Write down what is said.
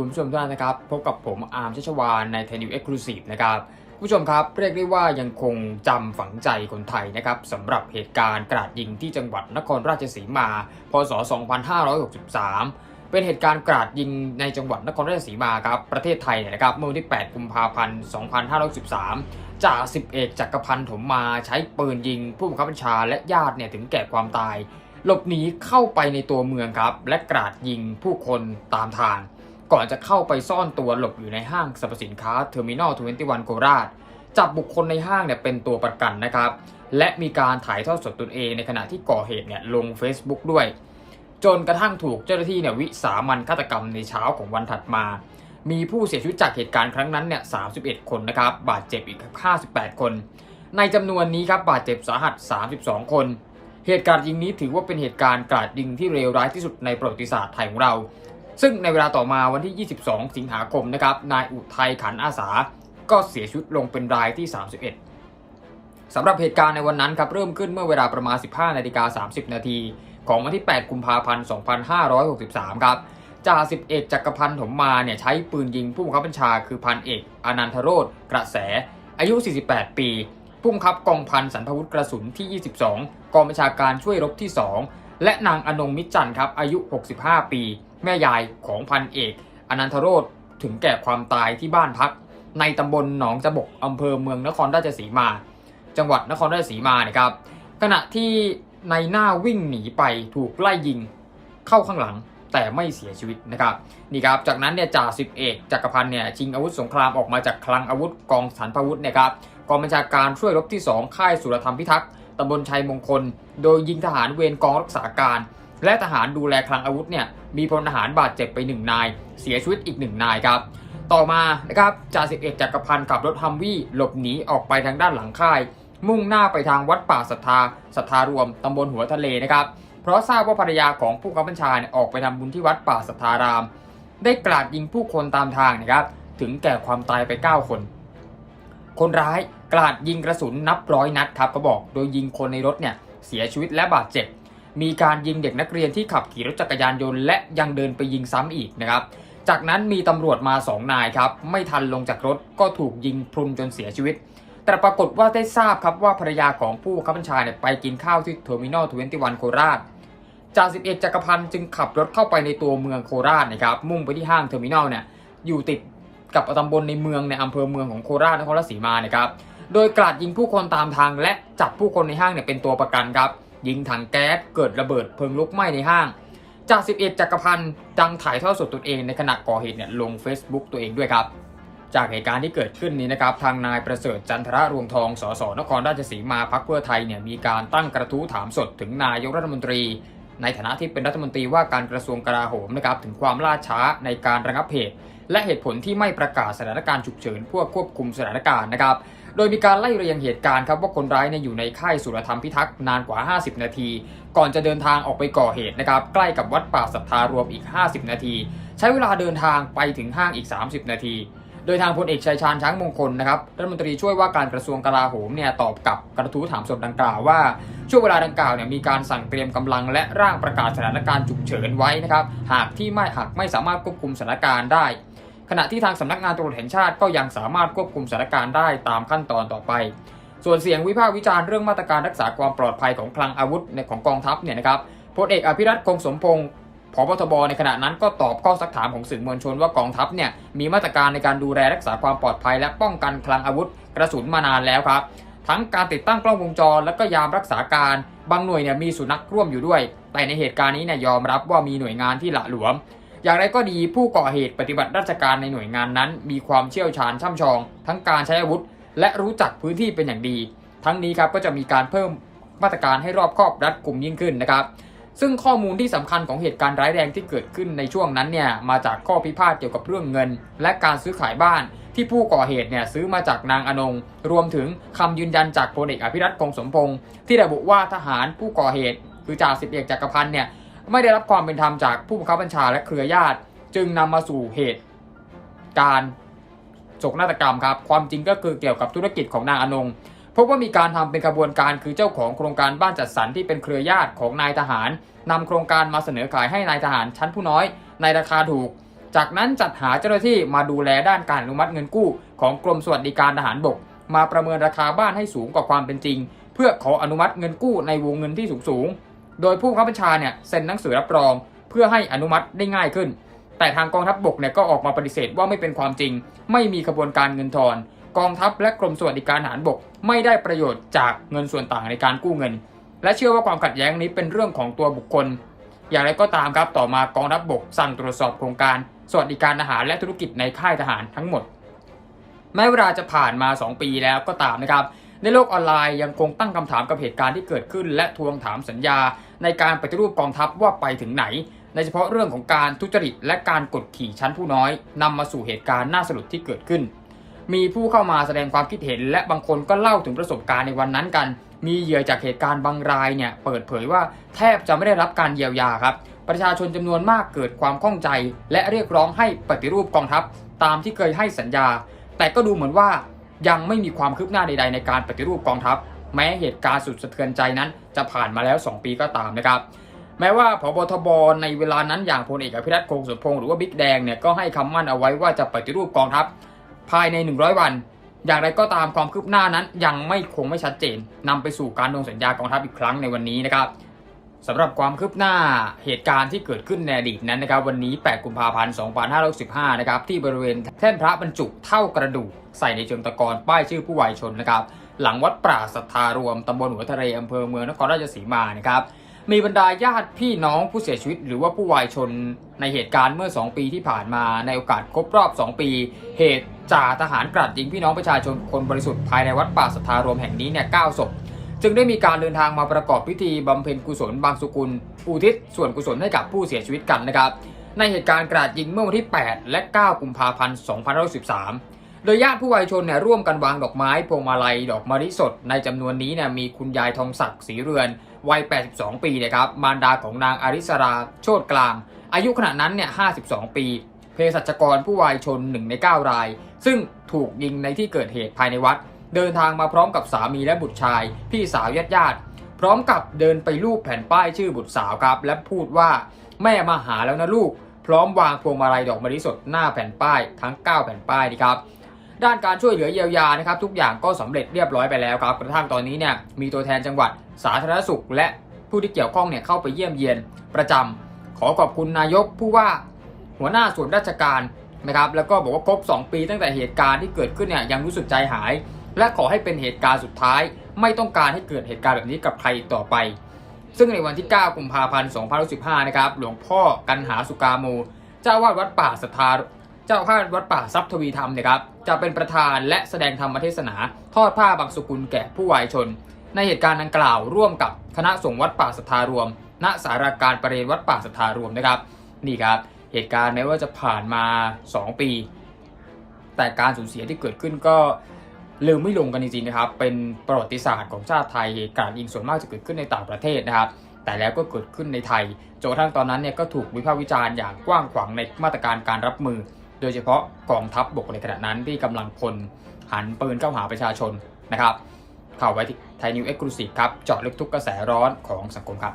คุณผู้ชมทุกท่านนะครับ พบกับผมอาร์มชัชวานในไทนิวเอ็กซ์คลูซีฟนะครับผู้ชมครับเรียกได้ว่ายังคงจำฝังใจคนไทยนะครับสำหรับเหตุการณ์กราดยิงที่จังหวัดนครราชสีมา พศ 2563 เป็นเหตุการณ์กราดยิงในจังหวัดนครราชสีมาครับประเทศไทยเนี่ยนะครับเมื่อวันที่ 8 กุมภาพันธ์ 2563จ่าสิบเอกจักรพันธ์ถมมาใช้ปืนยิง ผู้บังคับบัญชาและญาติเนี่ยถึงแก่ความตาย หลบหนีเข้าไปในตัวเมืองครับและกราดยิงผู้คนตามทาง ก่อนจะเข้าไปซ่อนตัวหลบอยู่ในห้างสรรพสินค้าเทอร์มินอล21โคราชจับบุคคลในห้างเนี่ยเป็นตัวประกันนะครับ และมีการถ่ายทอดสดตนเองในขณะที่ก่อเหตุเนี่ยลง Facebook ด้วย จนกระทั่งถูกเจ้าหน้าที่เนี่ยวิสามันฆาตกรรมในเช้าของวันถัดมา มีผู้เสียชีวิตจากเหตุการณ์ครั้งนั้นเนี่ย 31 คนนะครับ บาดเจ็บอีก 58 คน ในจำนวนนี้ครับบาดเจ็บสาหัส 32 คน เหตุการณ์ยิงนี้ถือว่าเป็นเหตุการณ์กราดยิงที่เลวร้ายที่สุดในประวัติศาสตร์ไทยของเรา ซึ่งในเวลาต่อมาวันที่ 22 สิงหาคมนะครับนายอุทัยขันอาสา ก็เสียชีวิตลงเป็นรายที่ 31 สำหรับเหตุการณ์ในวันนั้นครับเริ่มขึ้นเมื่อเวลาประมาณ 15นาฬิกา30 นาทีของวันที่ 8 กุมภาพันธ์ 2563 ครับจ่าสิบเอกจักรพันธ์ถมมาเนี่ยใช้ปืนยิงผู้บังคับบัญชาคือพันเอกอนันทโรธกระแส อายุ 48 ปีผู้บังคับกองพันสันพวุธกระสุนที่ 22 กองบัญชาการช่วยรบที่ 2 และนางอนงมิจันทร์ครับอายุ 65 ปี แม่ยายของพันเอกอนันทโรธถึงแก่ความตายที่บ้านพัก ในตำบลหนองจบกอำเภอเมืองนครราชสีมา จังหวัดนครราชสีมาเนี่ยครับ ขณะที่ในหน้าวิ่งหนีไปถูกไล่ยิงเข้าข้างหลังแต่ไม่เสียชีวิตนะครับนี่ครับจากนั้นเนี่ยจ่าสิบเอกจักรพันธ์เนี่ยชิงอาวุธสงครามออกมาจากคลังอาวุธกองสันพวุธเนี่ยครับกองบัญชาการช่วยรบที่ 2 ค่ายสุรธรรมพิทักษ์ตำบลชัยมงคล โดยยิงทหารเวรกองรักษาการ และทหารดูแลคลังอาวุธเนี่ยมีพลทหารบาดเจ็บไปหนึ่งนาย เสียชีวิตอีกหนึ่งนายครับ ต่อมานะครับจ่าสิบเอกจักรพันธ์ขับรถฮัมวี่หลบหนีออกไปทางด้านหลังค่าย มุ่งหน้าไปทางวัดป่าศรัทธาศรัทธารวมตำบลหัวทะเลนะครับเพราะทราบว่าภรรยาของผู้กำกับบัญชาเนี่ยออกไปทำบุญที่วัดป่าศรัทธาราม ได้กราดยิงผู้คนตามทางนะครับถึงแก่ความตายไป 9 คน คนร้ายกราดยิงกระสุนนับร้อยนัดครับเขาบอก โดยยิงคนในรถเนี่ยเสียชีวิตและบาดเจ็บ มีการยิงเด็กนักเรียนที่ขับขี่รถจักรยานยนต์และยังเดินไปยิงซ้ำอีกนะครับ จากนั้นมีตำรวจมา 2 นายครับ ไม่ทันลงจากรถก็ถูกยิงพรุนจนเสียชีวิต แต่ปรากฏว่าได้ทราบครับว่าภรรยาของผู้บังคับบัญชาเนี่ยไปกินข้าวที่เทอร์มินอล21โคราชจ่าสิบเอกจักรพันธ์จึงขับรถเข้าไปในตัวเมืองโคราชนะครับ มุ่งไปที่ห้างเทอร์มินอลเนี่ยอยู่ติดกับตำบลในเมืองในอำเภอเมืองของโคราชนครราชสีมานะครับ โดยกราดยิงผู้คนตามทางและจับผู้คนในห้างเนี่ยเป็นตัวประกันครับ ยิงถังแก๊สเกิดระเบิดเพลิงลุกไหม้ในห้างจ่าสิบเอกจักรพันธ์ดังถ่ายทอดสดตนเองในขณะก่อเหตุเนี่ยลง Facebook ตัวเองด้วยครับ จากเหตุการณ์ที่เกิดขึ้นนี้นะครับ ทางนายประเสริฐจันทระรวงทองสสนครราชสีมาพักเพื่อไทยเนี่ยมีการตั้งกระทู้ถามสดถึงนายกรัฐมนตรี ในฐานะที่เป็นรัฐมนตรีว่าการกระทรวงกลาโหมนะครับถึงความล่าช้าในการระงับเหตุและเหตุผลที่ไม่ประกาศสถานการณ์ฉุกเฉินเพื่อควบคุมสถานการณ์นะครับ โดยมีการไล่เรียงเหตุการณ์ครับว่าคนร้ายเนี่ยอยู่ในค่ายสุรธรรมพิทักษ์นานกว่า 50 นาที ก่อนจะเดินทางออกไปก่อเหตุนะครับใกล้กับวัดป่าศรัทธารวมอีก 50 นาที ใช้เวลาเดินทางไปถึงห้างอีก 30 นาที โดยทางพลเอกชัยชาญช้างมงคลนะครับรัฐมนตรีช่วยว่าการกระทรวงกลาโหมเนี่ยตอบกลับกระทู้ถามสดดังกล่าวว่าช่วงเวลาดังกล่าวเนี่ยมีการสั่งเตรียมกำลังและร่างประกาศสถานการณ์ฉุกเฉินไว้นะครับหากที่ไม่หากไม่สามารถควบคุมสถานการณ์ได้ ขณะที่ทางสำนักงานตำรวจแห่งชาติก็ยังสามารถควบคุมสถานการณ์ได้ตามขั้นตอนต่อไป ส่วนเสียงวิพากษ์วิจารณ์เรื่องมาตรการรักษาความปลอดภัยของคลังอาวุธในของกองทัพเนี่ยนะครับพลเอกอภิรัตคงสมพงศ์ผบทบในขณะนั้นก็ตอบข้อสักถามของสื่อมวลชนว่ากองทัพเนี่ยมีมาตรการในการดูแลรักษาความปลอดภัย และป้องกันคลังอาวุธกระสุนมานานแล้วครับ ทั้งการติดตั้งกล้องวงจร และก็ยามรักษาการ บางหน่วยเนี่ยมีสุนัขร่วมอยู่ด้วย แต่ในเหตุการณ์นี้เนี่ยยอมรับว่ามีหน่วยงานที่หละหลวม อย่างไรก็ดีผู้ก่อเหตุปฏิบัติราชการในหน่วยงานนั้น มีความเชี่ยวชาญช่ำชอง ทั้งการใช้อาวุธ และรู้จักพื้นที่เป็นอย่างดี ทั้งนี้ครับก็จะมีการเพิ่มมาตรการให้รอบคอบรัดกลุ่มยิ่งขึ้นนะครับ ซึ่งข้อมูลที่สำคัญของเหตุการณ์ร้ายแรงที่เกิดขึ้นในช่วงนั้นเนี่ยมาจากข้อพิพาทเกี่ยวกับเรื่องเงิน และการซื้อขายบ้านที่ผู้ก่อเหตุเนี่ยซื้อมาจากนางอนง รวมถึงคำยืนยันจากพลเอกอภิรัตคงสมพงศ์ที่ระบุว่าทหารผู้ก่อเหตุคือจ่าสิบเอกจักรพันธ์เนี่ย ไม่ได้รับความเป็นธรรมจากผู้บังคับบัญชาและเครือญาติ จึงนำมาสู่เหตุการโศกนาฏกรรมครับ ความจริงก็คือเกี่ยวกับธุรกิจของนางอนงพบว่ามีการทำเป็นกระบวนการคือเจ้าของโครงการบ้านจัดสรรที่เป็นเครือญาติของนายทหารนำโครงการมาเสนอขายให้นายทหารชั้นผู้น้อย ในราคาถูก จากนั้นจัดหาเจ้าหน้าที่มาดูแลด้านการอนุมัติเงินกู้ ของกรมสวัสดิการทหารบก มาประเมินราคาบ้านให้สูงกว่าความเป็นจริง เพื่อขออนุมัติเงินกู้ในวงเงินที่สูงสูง โดยผู้บังคับบัญชาเนี่ยเซ็นหนังสือรับรอง เพื่อให้อนุมัติได้ง่ายขึ้น แต่ทางกองทัพบบกเนี่ยก็ออกมาปฏิเสธว่าไม่เป็นความจริง ไม่มีขบวนการเงินทอน กองทัพและกรมสวัสดิการทหารบก ไม่ได้ประโยชน์จากเงินส่วนต่างในการกู้เงิน และเชื่อว่าความขัดแย้งนี้เป็นเรื่องของตัวบุคคล อย่างไรก็ตามครับต่อมากองทัพบบกสั่งตรวจสอบโครงการ สวัสดิการทหารและธุรกิจในค่ายทหารทั้งหมด แม้เวลาจะผ่านมา 2 ปีแล้วก็ตามนะครับในโลกออนไลน์ยังคงตั้งคำถามกับเหตุการณ์ที่เกิดขึ้น และทวงถามสัญญา ในการปฏิรูปกองทัพว่าไปถึงไหนในเฉพาะเรื่องของการทุจริตและการกดขี่ชั้นผู้น้อยนำมาสู่เหตุการณ์น่าสลดที่เกิดขึ้น มีผู้เข้ามาแสดงความคิดเห็น และบางคนก็เล่าถึงประสบการณ์ในวันนั้นกัน มีเหยื่อจากเหตุการณ์บางรายเนี่ยเปิดเผยว่าแทบจะไม่ได้รับการเยียวยาครับ ประชาชนจำนวนมากเกิดความข้องใจ และเรียกร้องให้ปฏิรูปกองทัพ ตามที่เคยให้สัญญา แต่ก็ดูเหมือนว่ายังไม่มีความคืบหน้าใด ๆ ในการปฏิรูปกองทัพ แม้เหตุการณ์สุดสะเทือนใจนั้นจะผ่านมาแล้ว 2 ปีก็ตามนะครับแม้ว่าพบทบในเวลานั้นอย่างพลเอกอภิรัตคงสุพงศ์หรือว่าบิ๊กแดงเนี่ยก็ให้คำมั่นเอาไว้ว่าจะปฏิรูปกองทัพภายใน 100 วัน อย่างไรก็ตามความคืบหน้านั้นยังไม่คงไม่ชัดเจนนำไปสู่การลงสัญญากองทัพอีกครั้งในวันนี้นะครับสำหรับความคืบหน้าเหตุการณ์ที่เกิดขึ้นในอดีตนั้นนะครับวันนี้ 8 กุมภาพันธ์ 2565 นะครับที่บริเวณแท่นพระบรรจุเท่ากระดูกใส่ในเชิงตะกอนป้ายชื่อผู้วายชนนะครับ หลังวัดปราศรัทธารวมตำบลหัวทะเลอำเภอเมืองนครราชสีมานะครับมีบรรดาญาติพี่น้องผู้เสียชีวิต หรือว่าผู้วายชนในเหตุการณ์เมื่อ 2 ปีที่ผ่านมาในโอกาสครบรอบ 2 ปี เหตุจ่าทหารกราดยิงพี่น้องประชาชนคนบริสุทธิ์ภายในวัดป่าสัทธารวมแห่งนี้เนี่ย9ศพจึงได้มีการเดินทางมาประกอบพิธีบำเพ็ญกุศลบางสุกุล อุทิศส่วนกุศลให้กับผู้เสียชีวิตกันนะครับ ในเหตุการณ์กราดยิงเมื่อวันที่ 8 และ 9 กุมภาพันธ์ 2513 โดยญาติผู้วายชนเนี่ยร่วมกันวางดอกไม้พวงมาลัยดอกมะลิสด ในจำนวนนี้เนี่ยมีคุณยายทองศักดิ์ศรีเรือน วัย 82 ปีนะครับมารดาของนางอาริสราโชตกลาง อายุขณะนั้นเนี่ย 52 ปีเภสัชกรผู้วายชน 1 ใน 9 ราย ซึ่งถูกยิงในที่เกิดเหตุภายในวัด เดินทางมาพร้อมกับสามีและบุตรชาย พี่สาวญาติญาติพร้อมกับเดินไปรูปแผ่นป้ายชื่อบุตรสาวครับ และพูดว่าแม่มาหาแล้วนะลูก พร้อมวางพวงมาลัยดอกมะลิสดหน้าแผ่นป้ายทั้ง 9 แผ่นป้ายนี่ครับ ด้านการช่วยเหลือเยียวยานะครับทุกอย่างก็สำเร็จเรียบร้อยไปแล้วครับกระทั่งตอนนี้เนี่ยมีตัวแทนจังหวัดสาธารณสุข และผู้ที่เกี่ยวข้องเนี่ยเข้าไปเยี่ยมเยียนประจำขอขอบคุณนายกผู้ว่าหัวหน้าส่วนราชการนะครับแล้วก็บอกว่าครบ 2 ปีตั้งแต่เหตุการณ์ที่เกิดขึ้นเนี่ยยังรู้สึกใจหาย และขอให้เป็นเหตุการณ์สุดท้าย ไม่ต้องการให้เกิดเหตุการณ์แบบนี้กับใครต่อไป ซึ่งในวันที่ 9 กุมภาพันธ์ 2515 นะครับหลวงพ่อกันหาสุกาโม เจ้าวาดวัดป่าสัทธา เจ้าอาวาดวัดป่าทรัพย์ทวีธรรมเนี่ยครับจะเป็นประธานและแสดงธรรมเทศนา ทอดผ้าบางสุกุลแก่ผู้วายชน ในเหตุการณ์ดังกล่าวร่วมกับคณะสงฆ์วัดป่าสัทธารวม ณสาราการประเรียนวัดป่าสัทธารวมนะครับ นี่ครับเหตุการณ์แม้ว่าจะผ่านมา 2 ปี แต่การสูญเสียที่เกิดขึ้นก็ลืมไม่ลงกันจริงๆนะครับ เป็นประวัติศาสตร์ของชาติไทยเหตุการณ์ยิงส่วนมากจะเกิดขึ้นในต่างประเทศนะครับ แต่แล้วก็เกิดขึ้นในไทยจนกระทั่งตอนนั้นเนี่ยก็ถูกวิพากษ์วิจารณ์อย่างกว้างขวางในมาตรการการรับมือ โดยเฉพาะกองทัพบบกในขณะนั้นที่กำลังพลหันปืนเข้าหาประชาชนนะครับข่าวไว้ที่ไทยนิวเอ็กซ์คลูซีฟครับเจาะลึกทุกกระแสร้อนของสังคมครับ